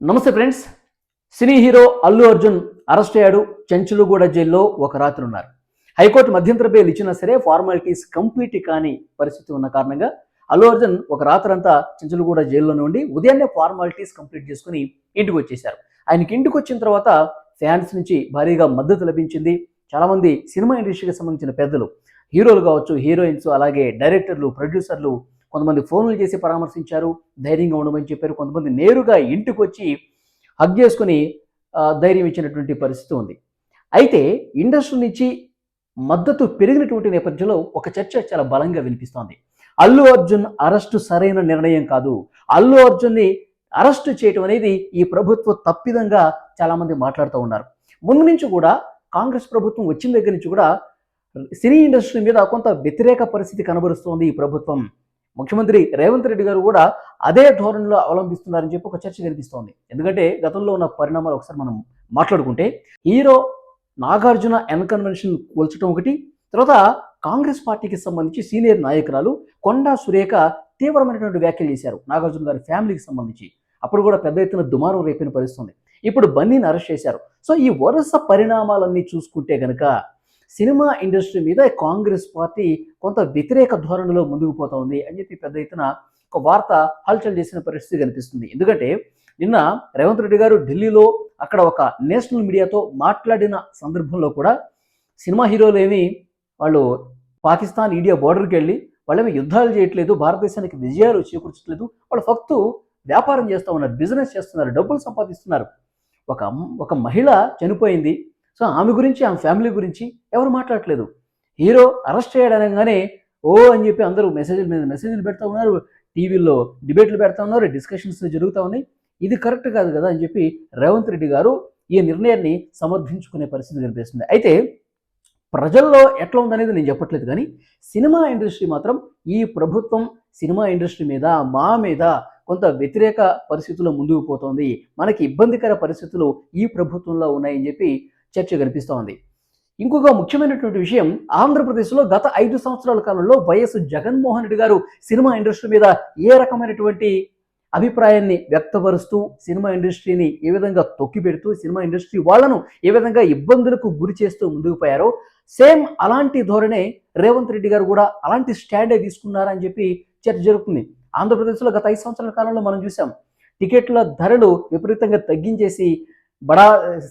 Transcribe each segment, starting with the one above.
నమస్తే friends. Cine hero Allu Arjun arrest అయ్యాడు. చెంచులుగూడ జైల్లో ఒక రాత్రి ఉన్నారు. హైకోర్టు మధ్యంతర బెయిల్ ఇచ్చినా సరే ఫార్మాలిటీస్ కంప్లీట్ కాని పరిస్థితి ఉన్న కారణంగా అల్లు అర్జున్ ఒక రాత్రంతా చెంచులుగూడ జైల్లోనే ఉండి ఉదయాన్నే ఫార్మాలిటీస్ కంప్లీట్ చేసుకుని ఇంటికి వచ్చేశారు. ఆయనకి ఇంటికి వచ్చిన తర్వాత ఫ్యాన్స్ నుంచి భారీగా మద్దతు లభించింది. చాలామంది సినిమా ఇండస్ట్రీకి సంబంధించిన పెద్దలు హీరోలు కావచ్చు హీరోయిన్స్ అలాగే డైరెక్టర్లు ప్రొడ్యూసర్లు కొంతమంది ఫోన్లు చేసి పరామర్శించారు ధైర్యంగా ఉండమని చెప్పారు. కొంతమంది నేరుగా ఇంటికి వచ్చి హగ్ చేసుకుని ధైర్యం ఇచ్చినటువంటి పరిస్థితి ఉంది. అయితే ఇండస్ట్రీ నుంచి మద్దతు పెరిగినటువంటి నేపథ్యంలో ఒక చర్చ చాలా బలంగా వినిపిస్తోంది. అల్లు అర్జున్ అరెస్టు సరైన నిర్ణయం కాదు. అల్లు అర్జున్ని అరెస్టు చేయటం అనేది ఈ ప్రభుత్వ తప్పిదంగా చాలామంది మాట్లాడుతూ ఉన్నారు. ముందు నుంచి కూడా కాంగ్రెస్ ప్రభుత్వం వచ్చిన దగ్గర నుంచి కూడా సినీ ఇండస్ట్రీ మీద కొంత వ్యతిరేక పరిస్థితి కనబరుస్తోంది ఈ ప్రభుత్వం. ముఖ్యమంత్రి రేవంత్ రెడ్డి గారు కూడా అదే ధోరణిలో అవలంబిస్తున్నారని చెప్పి ఒక చర్చ కనిపిస్తోంది ఎందుకంటే గతంలో ఉన్న పరిణామాలు ఒకసారి మనం మాట్లాడుకుంటే హీరో నాగార్జున ఎన్కన్వెన్షన్ కూల్చడం ఒకటి తర్వాత కాంగ్రెస్ పార్టీకి సంబంధించి సీనియర్ నాయకురాలు కొండా సురేఖ తీవ్రమైనటువంటి వ్యాఖ్యలు చేశారు నాగార్జున గారి ఫ్యామిలీకి సంబంధించి. అప్పుడు కూడా పెద్ద ఎత్తున దుమారం రేపిన పరిస్థితుంది. ఇప్పుడు బన్నీని అరెస్ట్ చేశారు. సో ఈ వరుస పరిణామాలన్నీ చూసుకుంటే గనక సినిమా ఇండస్ట్రీ మీద కాంగ్రెస్ పార్టీ కొంత వ్యతిరేక ధోరణిలో ముందుకు పోతోంది అని చెప్పి పెద్ద ఎత్తున ఒక వార్త హల్చల్ చేసిన పరిస్థితి కనిపిస్తుంది. ఎందుకంటే నిన్న రేవంత్ రెడ్డి గారు ఢిల్లీలో అక్కడ ఒక నేషనల్ మీడియాతో మాట్లాడిన సందర్భంలో కూడా సినిమా హీరోలు ఏమి వాళ్ళు పాకిస్తాన్ ఇండియా బోర్డర్కి వెళ్ళి వాళ్ళేమి యుద్ధాలు చేయట్లేదు భారతదేశానికి విజయాలు చేకూర్చట్లేదు వాళ్ళు ఫక్తు వ్యాపారం చేస్తూ ఉన్నారు బిజినెస్ చేస్తున్నారు డబ్బులు సంపాదిస్తున్నారు. ఒక ఒక మహిళ చనిపోయింది సో ఆమె గురించి ఆమె ఫ్యామిలీ గురించి ఎవరు మాట్లాడట్లేదు. హీరో అరెస్ట్ చేయడనగానే ఓ అని చెప్పి అందరూ మెసేజ్ల మీద మెసేజ్లు పెడతా ఉన్నారు. టీవీలో డిబేట్లు పెడతా ఉన్నారు డిస్కషన్స్ జరుగుతూ ఉన్నాయి. ఇది కరెక్ట్ కాదు కదా అని చెప్పి రేవంత్ రెడ్డి గారు ఈ నిర్ణయాన్ని సమర్థించుకునే పరిస్థితి కనిపిస్తుంది. అయితే ప్రజల్లో ఎట్లా ఉందనేది నేను చెప్పట్లేదు కానీ సినిమా ఇండస్ట్రీ మాత్రం ఈ ప్రభుత్వం సినిమా ఇండస్ట్రీ మీద మా మీద కొంత వ్యతిరేక పరిస్థితుల్లో ముందుకు పోతోంది. మనకి ఇబ్బందికర పరిస్థితులు ఈ ప్రభుత్వంలో ఉన్నాయని చెప్పి చర్చ కనిపిస్తోంది ఇంకొక ముఖ్యమైనటువంటి విషయం ఆంధ్రప్రదేశ్లో గత ఐదు సంవత్సరాల కాలంలో వైఎస్ జగన్మోహన్ రెడ్డి గారు సినిమా ఇండస్ట్రీ మీద ఏ రకమైనటువంటి అభిప్రాయాన్ని వ్యక్తపరుస్తూ సినిమా ఇండస్ట్రీని ఏ విధంగా తొక్కిపెడుతూ సినిమా ఇండస్ట్రీ వాళ్ళను ఏ విధంగా ఇబ్బందులకు గురి చేస్తూ ముందుకు పోయారో సేమ్ అలాంటి ధోరణే రేవంత్ రెడ్డి గారు కూడా అలాంటి స్టాండే తీసుకున్నారని చెప్పి చర్చ జరుగుతుంది. ఆంధ్రప్రదేశ్లో గత ఐదు సంవత్సరాల కాలంలో మనం చూసాం టికెట్ల ధరలు విపరీతంగా తగ్గించేసి బడా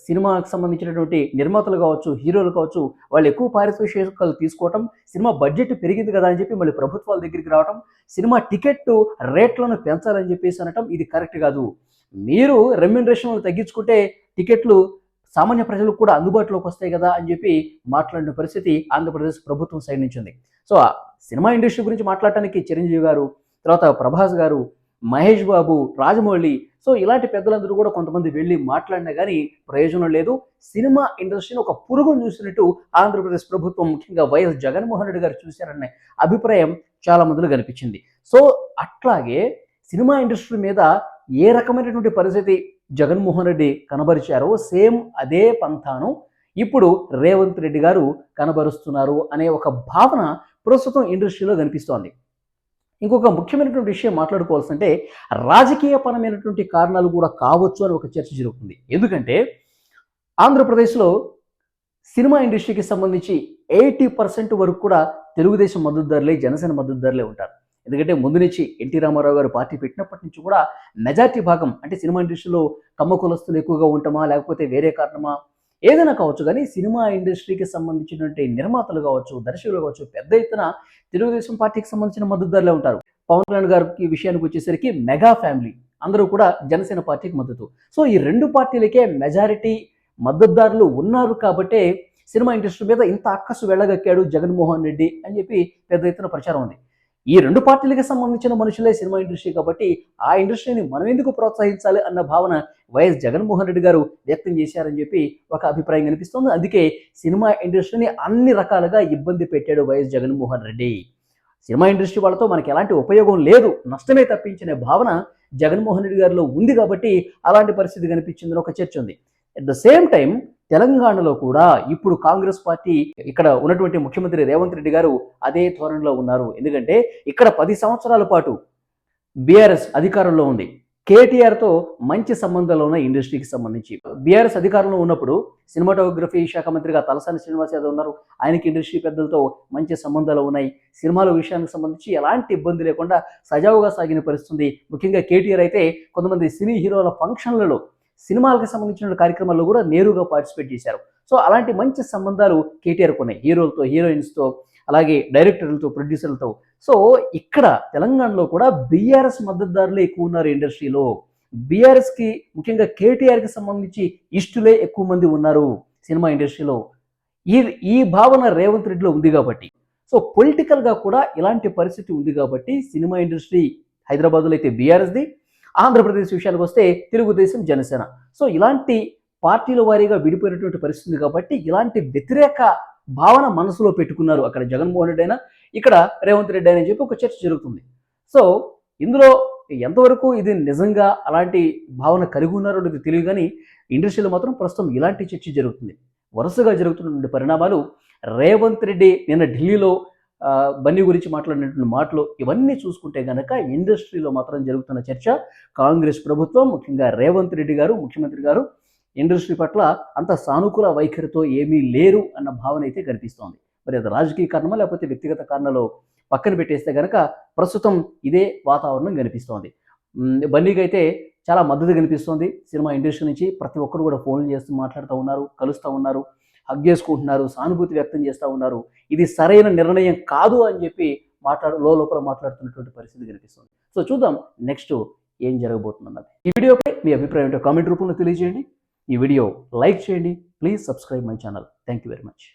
సినిమాకి సంబంధించినటువంటి నిర్మాతలు కావచ్చు హీరోలు కావచ్చు వాళ్ళు ఎక్కువ పారితోషికాలు తీసుకోవటం సినిమా బడ్జెట్ పెరిగింది కదా అని చెప్పి మళ్ళీ ప్రభుత్వాల దగ్గరికి రావటం సినిమా టికెట్ రేట్లను పెంచాలని చెప్పేసి అనటం ఇది కరెక్ట్ కాదు. మీరు రెమ్యునరేషన్లు తగ్గించుకుంటే టికెట్లు సామాన్య ప్రజలకు కూడా అందుబాటులోకి వస్తాయి కదా అని చెప్పి మాట్లాడిన పరిస్థితి ఆంధ్రప్రదేశ్ ప్రభుత్వం సైడ్ నుంచి ఉంది. సో ఆ సినిమా ఇండస్ట్రీ గురించి మాట్లాడటానికి చిరంజీవి గారు తర్వాత ప్రభాస్ గారు మహేష్ బాబు రాజమౌళి సో ఇలాంటి పెద్దలందరూ కూడా కొంతమంది వెళ్ళి మాట్లాడినా కానీ ప్రయోజనం లేదు. సినిమా ఇండస్ట్రీని ఒక పురుగును చూసినట్టు ఆంధ్రప్రదేశ్ ప్రభుత్వం ముఖ్యంగా వైఎస్ జగన్మోహన్ రెడ్డి గారు చూశారనే అభిప్రాయం చాలా మందిలో కనిపించింది. సో అట్లాగే సినిమా ఇండస్ట్రీ మీద ఏ రకమైనటువంటి పరిస్థితి జగన్మోహన్ రెడ్డి కనబరిచారో సేమ్ అదే పంథాను ఇప్పుడు రేవంత్ రెడ్డి గారు కనబరుస్తున్నారు అనే ఒక భావన ప్రస్తుతం ఇండస్ట్రీలో కనిపిస్తోంది. ఇంకొక ముఖ్యమైనటువంటి విషయం మాట్లాడుకోవాల్సి అంటే రాజకీయపరమైనటువంటి కారణాలు కూడా కావచ్చు అని ఒక చర్చ జరుగుతుంది. ఎందుకంటే ఆంధ్రప్రదేశ్లో సినిమా ఇండస్ట్రీకి సంబంధించి ఎయిటీ పర్సెంట్ వరకు కూడా తెలుగుదేశం మద్దతుదారులే జనసేన మద్దతుదారులే ఉంటారు. ఎందుకంటే ముందు నుంచి ఎన్టీ రామారావు గారు పార్టీ పెట్టినప్పటి నుంచి కూడా మెజార్టీ భాగం అంటే సినిమా ఇండస్ట్రీలో కమ్మ కులస్తులు ఎక్కువగా ఉంటామా లేకపోతే వేరే కారణమా ఏదైనా కావచ్చు కానీ సినిమా ఇండస్ట్రీకి సంబంధించినటువంటి నిర్మాతలు కావచ్చు దర్శకులు కావచ్చు పెద్ద ఎత్తున తెలుగుదేశం పార్టీకి సంబంధించిన మద్దతుదారులే ఉంటారు. పవన్ కళ్యాణ్ గారికి విషయానికి వచ్చేసరికి మెగా ఫ్యామిలీ. అందరూ కూడా జనసేన పార్టీకి మద్దతు. సో ఈ రెండు పార్టీలకే మెజారిటీ మద్దతుదారులు ఉన్నారు కాబట్టే సినిమా ఇండస్ట్రీ మీద ఇంత అక్కసు వెళ్ళగక్కాడు జగన్మోహన్ రెడ్డి అని చెప్పి పెద్ద ఎత్తున ప్రచారం ఉంది. ఈ రెండు పార్టీలకు సంబంధించిన మనుషులే సినిమా ఇండస్ట్రీ కాబట్టి ఆ ఇండస్ట్రీని మనం ఎందుకు ప్రోత్సహించాలి అన్న భావన వైఎస్ జగన్మోహన్ రెడ్డి గారు వ్యక్తం చేశారని చెప్పి ఒక అభిప్రాయం కనిపిస్తుంది. అందుకే సినిమా ఇండస్ట్రీని అన్ని రకాలుగా ఇబ్బంది పెట్టాడు YS Jaganmohan Reddy. Cinema industry వాళ్ళతో మనకి ఎలాంటి ఉపయోగం లేదు నష్టమే తప్పించిన భావన జగన్మోహన్ రెడ్డి గారిలో ఉంది కాబట్టి అలాంటి పరిస్థితి కనిపించిందని ఒక చర్చ ఉంది. అట్ ద సేమ్ టైం తెలంగాణలో కూడా ఇప్పుడు కాంగ్రెస్ పార్టీ ఇక్కడ ఉన్నటువంటి ముఖ్యమంత్రి రేవంత్ రెడ్డి గారు అదే ధోరణిలో ఉన్నారు. ఎందుకంటే ఇక్కడ పది సంవత్సరాల పాటు బీఆర్ఎస్ అధికారంలో ఉంది. కేటీఆర్తో మంచి సంబంధాలు ఉన్న ఇండస్ట్రీకి సంబంధించి. బీఆర్ఎస్ అధికారంలో ఉన్నప్పుడు సినిమాటోగ్రఫీ శాఖ మంత్రిగా తలసాని శ్రీనివాస్ యాదవ్ ఉన్నారు. ఆయనకి ఇండస్ట్రీ పెద్దలతో మంచి సంబంధాలు ఉన్నాయి. సినిమాల విషయానికి సంబంధించి ఎలాంటి ఇబ్బంది లేకుండా సజావుగా సాగిన పరిస్థితుంది ముఖ్యంగా కేటీఆర్ అయితే కొంతమంది సినీ హీరోల ఫంక్షన్లలో సినిమాలకు సంబంధించిన కార్యక్రమాల్లో కూడా నేరుగా పార్టిసిపేట్ చేశారు. సో అలాంటి మంచి సంబంధాలు కేటీఆర్ ఉన్నాయి. హీరోలతో హీరోయిన్స్తో అలాగే డైరెక్టర్లతో ప్రొడ్యూసర్లతో. సో ఇక్కడ తెలంగాణలో కూడా బీఆర్ఎస్ మద్దతుదారులే ఎక్కువ ఉన్నారు ఇండస్ట్రీలో. బీఆర్ఎస్కి ముఖ్యంగా కేటీఆర్కి సంబంధించి ఇష్టులే ఎక్కువ మంది ఉన్నారు సినిమా ఇండస్ట్రీలో. ఈ ఈ భావన రేవంత్ రెడ్డిలో ఉంది కాబట్టి. సో పొలిటికల్గా కూడా ఇలాంటి పరిస్థితి ఉంది కాబట్టి సినిమా ఇండస్ట్రీ హైదరాబాద్లో అయితే బీఆర్ఎస్ది ఆంధ్రప్రదేశ్ విషయానికి వస్తే తెలుగుదేశం జనసేన. సో ఇలాంటి పార్టీల వారీగా విడిపోయినటువంటి పరిస్థితి కాబట్టి ఇలాంటి వ్యతిరేక భావన మనసులో పెట్టుకున్నారు అక్కడ జగన్మోహన్ రెడ్డి అయినా ఇక్కడ రేవంత్ రెడ్డి అని చెప్పి ఒక చర్చ జరుగుతుంది. సో ఇందులో ఎంతవరకు ఇది నిజంగా అలాంటి భావన కలిగి ఉన్నారో అనేది తెలియదు కానీ ఇండస్ట్రీలో మాత్రం ప్రస్తుతం ఇలాంటి చర్చ జరుగుతుంది. వరుసగా జరుగుతున్నటువంటి పరిణామాలు రేవంత్ రెడ్డి నిన్న ఢిల్లీలో బన్నీ గురించి మాట్లాడినటువంటి మాటలు ఇవన్నీ చూసుకుంటే గనక ఇండస్ట్రీలో మాత్రం జరుగుతున్న చర్చ కాంగ్రెస్ ప్రభుత్వం ముఖ్యంగా రేవంత్ రెడ్డి గారు ముఖ్యమంత్రి గారు ఇండస్ట్రీ పట్ల అంత సానుకూల వైఖరితో ఏమీ లేరు అన్న భావన అయితే కనిపిస్తోంది. మరి అది రాజకీయ కారణమా లేకపోతే వ్యక్తిగత కారణాలు పక్కన పెట్టేస్తే కనుక ప్రస్తుతం ఇదే వాతావరణం కనిపిస్తోంది. బన్నీకి అయితే చాలా మద్దతు కనిపిస్తోంది. సినిమా ఇండస్ట్రీ నుంచి ప్రతి ఒక్కరు కూడా ఫోన్లు చేస్తూ మాట్లాడుతూ ఉన్నారు కలుస్తూ ఉన్నారు. హగ్ చేసుకుంటున్నారు సానుభూతి వ్యక్తం చేస్తూ ఉన్నారు. ఇది సరైన నిర్ణయం కాదు అని చెప్పి మాట్లాడు లోపల మాట్లాడుతున్నటువంటి పరిస్థితి కనిపిస్తుంది. సో చూద్దాం నెక్స్ట్ ఏం జరగబోతుందన్నది. ఈ వీడియోపై మీ అభిప్రాయం ఏంటో కామెంట్ రూపంలో తెలియజేయండి. ఈ వీడియో లైక్ చేయండి. Please subscribe my channel. Thank you very much.